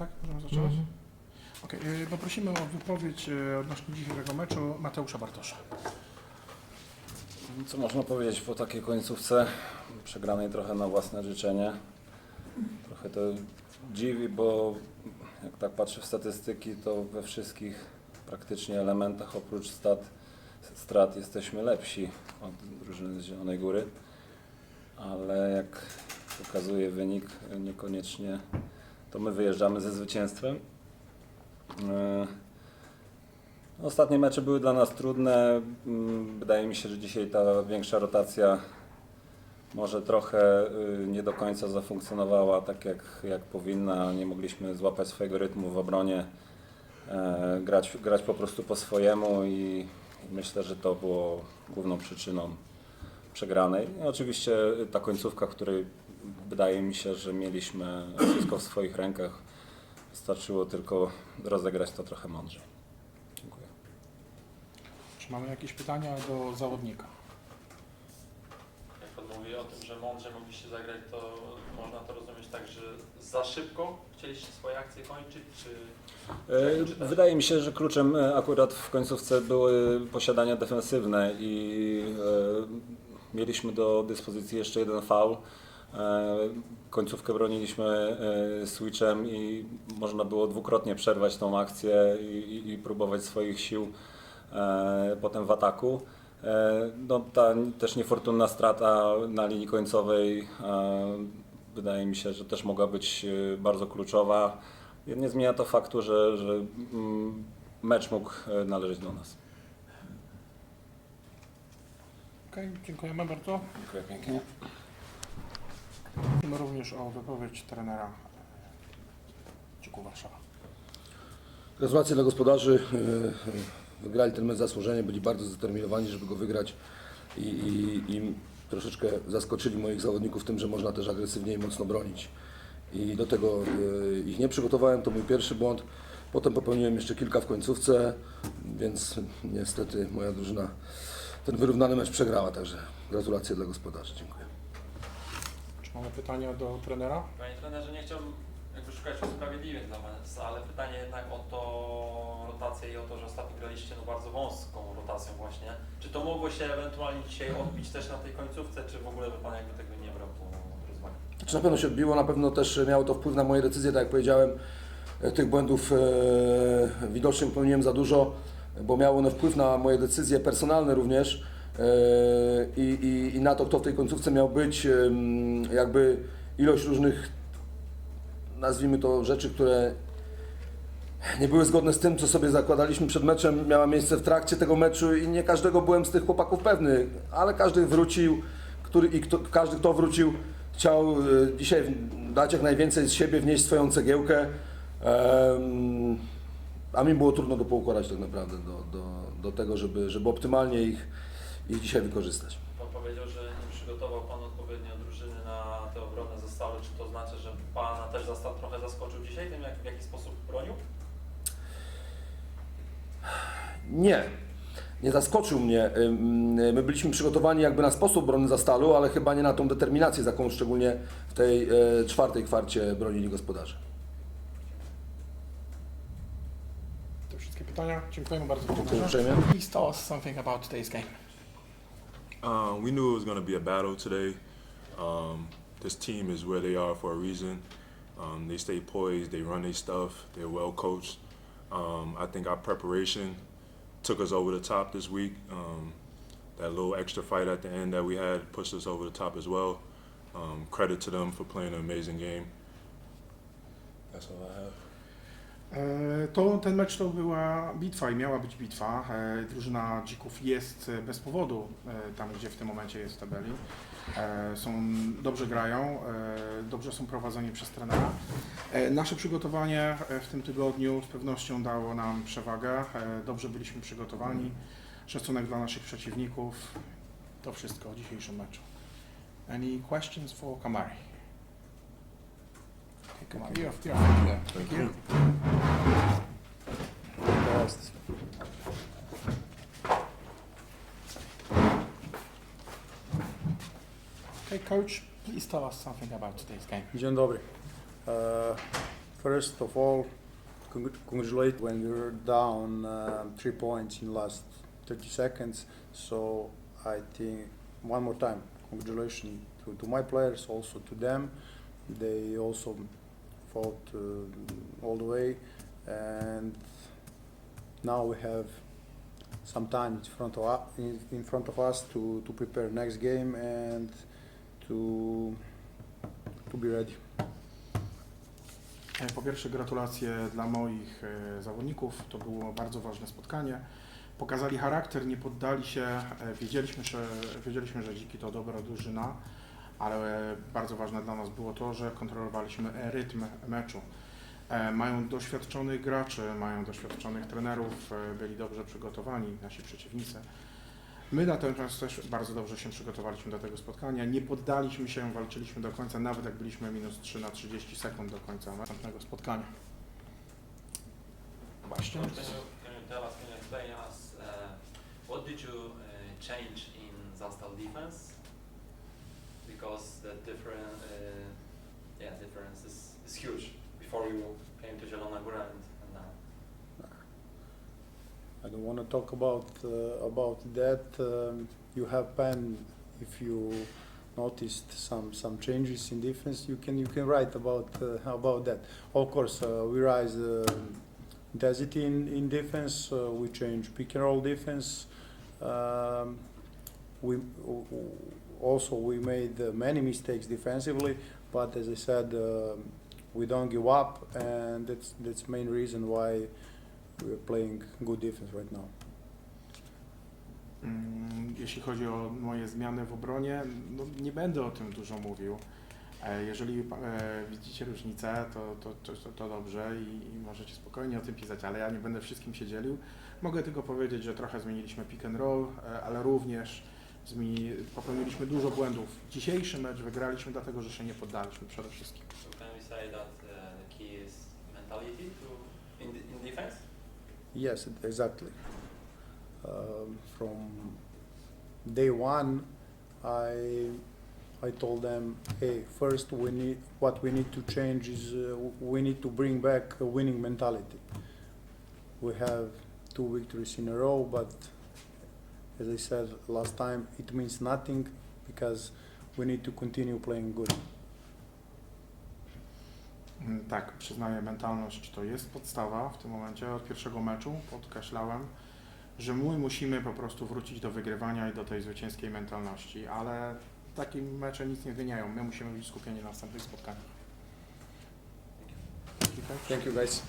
Tak? Możemy zaczynać? Okej, y, poprosimy o wypowiedź y, odnośnie dzisiejszego meczu Mateusza Bartosza. Co można powiedzieć po takiej końcówce przegranej trochę na własne życzenie? Trochę to dziwi, bo jak tak patrzę w statystyki, to we wszystkich praktycznie elementach oprócz stat, strat jesteśmy lepsi od drużyny z Zielonej Góry. Ale jak pokazuje wynik, niekoniecznie to my wyjeżdżamy ze zwycięstwem. E, Ostatnie mecze były dla nas trudne. Mm, Wydaje mi się, że dzisiaj ta większa rotacja może trochę y, nie do końca zafunkcjonowała tak jak, jak powinna. Nie mogliśmy złapać swojego rytmu w obronie, e, grać, grać po prostu po swojemu i myślę, że to było główną przyczyną przegranej. I oczywiście ta końcówka, w której wydaje mi się, że mieliśmy wszystko w swoich rękach. Wystarczyło tylko rozegrać to trochę mądrzej. Dziękuję. Czy mamy jakieś pytania do zawodnika? Jak Pan mówi o tym, że mądrze mogliście zagrać, to można to rozumieć tak, że za szybko chcieliście swoje akcje kończyć, czy... E, Wydaje mi się, że kluczem e, akurat w końcówce były posiadania defensywne i e, mieliśmy do dyspozycji jeszcze jeden faul. E, końcówkę broniliśmy e, switchem i można było dwukrotnie przerwać tą akcję i, i, próbować swoich sił e, potem w ataku. No, ta też niefortunna strata na linii końcowej wydaje mi się, że też mogła być bardzo kluczowa. Nie zmienia to faktu, że, że mm, mecz mógł należeć do nas. Okej, dziękujemy bardzo. Dziękuję pięknie. Prosimy również o wypowiedź trenera Dziuku Warszawa. Gratulacje dla gospodarzy. E, e, Wygrali ten mecz zasłużenie, byli bardzo zdeterminowani, żeby go wygrać i, i, i troszeczkę zaskoczyli moich zawodników tym, że można też agresywnie i mocno bronić. I do tego e, ich nie przygotowałem, to mój pierwszy błąd. Potem popełniłem jeszcze kilka w końcówce, więc niestety moja drużyna ten wyrównany mecz przegrała, także gratulacje dla gospodarzy. Dziękuję. Czy mamy pytania do trenera? Panie trenerze, nie chciałbym jakby szukać usprawiedliwień dla Was, ale pytanie jednak o to rotację i o to, że ostatnio graliście no bardzo wąską rotacją właśnie. Czy to mogło się ewentualnie dzisiaj odbić też na tej końcówce, czy w ogóle by Pan jakby tego nie brał pod rozwagę? Czy na pewno się odbiło, na pewno też miało to wpływ na moje decyzje, tak jak powiedziałem. e, Tych błędów e, widocznie popełniłem za dużo, bo miało one wpływ na moje decyzje personalne również e, i, i, i na to, kto w tej końcówce miał być. Jakby ilość różnych, nazwijmy to, rzeczy, które nie były zgodne z tym, co sobie zakładaliśmy przed meczem, miała miejsce w trakcie tego meczu i nie każdego byłem z tych chłopaków pewny, ale każdy wrócił, który, i kto, każdy, kto wrócił, chciał e, dzisiaj dać jak najwięcej z siebie, wnieść swoją cegiełkę, em, a mi było trudno to poukładać tak naprawdę do, do, do tego, żeby, żeby optymalnie ich, ich dzisiaj wykorzystać. Pan powiedział, że nie przygotował Pan odpowiednio drużyny na tę obronę ze stalu. Czy to znaczy, że Pana też zastał trochę zaskoczył dzisiaj tym, jak, w jaki sposób bronił? Nie. Nie zaskoczył mnie. My byliśmy przygotowani jakby na sposób brony za stalu, ale chyba nie na tą determinację, z jaką szczególnie w tej e, czwartej kwarcie bronili gospodarze. To wszystkie pytania. Dziękujemy bardzo Dziękuję uprzejmie. Please tell us something about today's game. Um, we knew it was going to be a battle today. Um, this team is where they are for a reason. Um, they stay poised, they run their stuff, they're well coached. Um, I think our preparation took us over the top this week. Um, that little extra fight at the end that we had pushed us over the top as well. Um, credit to them for playing an amazing game. That's all I have. E, To ten mecz to była bitwa i miała być bitwa. E, Drużyna Dzików jest e, bez powodu tam, gdzie w tym momencie jest w tabeli. Są, dobrze grają, dobrze są prowadzeni przez trenera. Nasze przygotowanie w tym tygodniu z pewnością dało nam przewagę. Dobrze byliśmy przygotowani. Szacunek dla naszych przeciwników. To wszystko o dzisiejszym meczu. Any questions for Kamari? Okay, Kamari, you're, you're there. Thank you. Okay, coach, please tell us something about today's game. Dzień dobry. E, First of all, congr- congratulate when we were down um, three points in last 30 seconds. So I think one more time, congratulations to, to my players, also to them. They also fought uh, all the way, and now we have some time in front of in, in front of us to, to prepare next game and to to be ready. E, Po pierwsze gratulacje dla moich e, zawodników, to było bardzo ważne spotkanie. Pokazali charakter, nie poddali się, e, wiedzieliśmy, że, wiedzieliśmy, że Dziki to dobra drużyna, ale bardzo ważne dla nas było to, że kontrolowaliśmy rytm meczu. E, Mają doświadczonych graczy, mają doświadczonych trenerów, e, byli dobrze przygotowani, nasi przeciwnicy. My natomiast też bardzo dobrze się przygotowaliśmy do tego spotkania. Nie poddaliśmy się, walczyliśmy do końca, nawet jak byliśmy minus 3 na 30 sekund do końca następnego spotkania. Właśnie. Can you tell us, can you explain us uh, what did you uh, change in Zastal defense? Because the different, uh, yeah, difference is, is huge. Before you came to Zielona Góra and, and now. I don't want to talk about uh, about that. Um, you have pen if you noticed some some changes in defense. You can you can write about uh, about that. Of course, uh, we rise uh, intensity in in defense. Uh, we change pick and roll defense. Um, we also we made uh, many mistakes defensively, but as I said, um we don't give up, and that's that's main reason why we're playing good defense right now. Mm, Jeśli chodzi o moje zmiany w obronie, no nie będę o tym dużo mówił. E, Jeżeli e, widzicie różnicę, to, to, to, to, to dobrze i, i możecie spokojnie o tym pisać, ale ja nie będę wszystkim się dzielił. Mogę tylko powiedzieć, że trochę zmieniliśmy pick and roll, e, ale również zmieni, popełniliśmy dużo błędów. Dzisiejszy mecz wygraliśmy dlatego, że się nie poddaliśmy przede wszystkim. So can we say that uh, the key is mentality to in, in defense? Yes, exactly. Um, from day one, I I told them, hey, first we need what we need to change is uh, we need to bring back a winning mentality. We have two victories in a row, but as I said last time, it means nothing because we need to continue playing good. Mm, Tak, przyznaję, mentalność to jest podstawa w tym momencie. Od pierwszego meczu podkreślałem, że my musimy po prostu wrócić do wygrywania i do tej zwycięskiej mentalności, ale takie mecze nic nie zmieniają. My musimy być skupieni na następnych spotkaniach. Thank you, guys.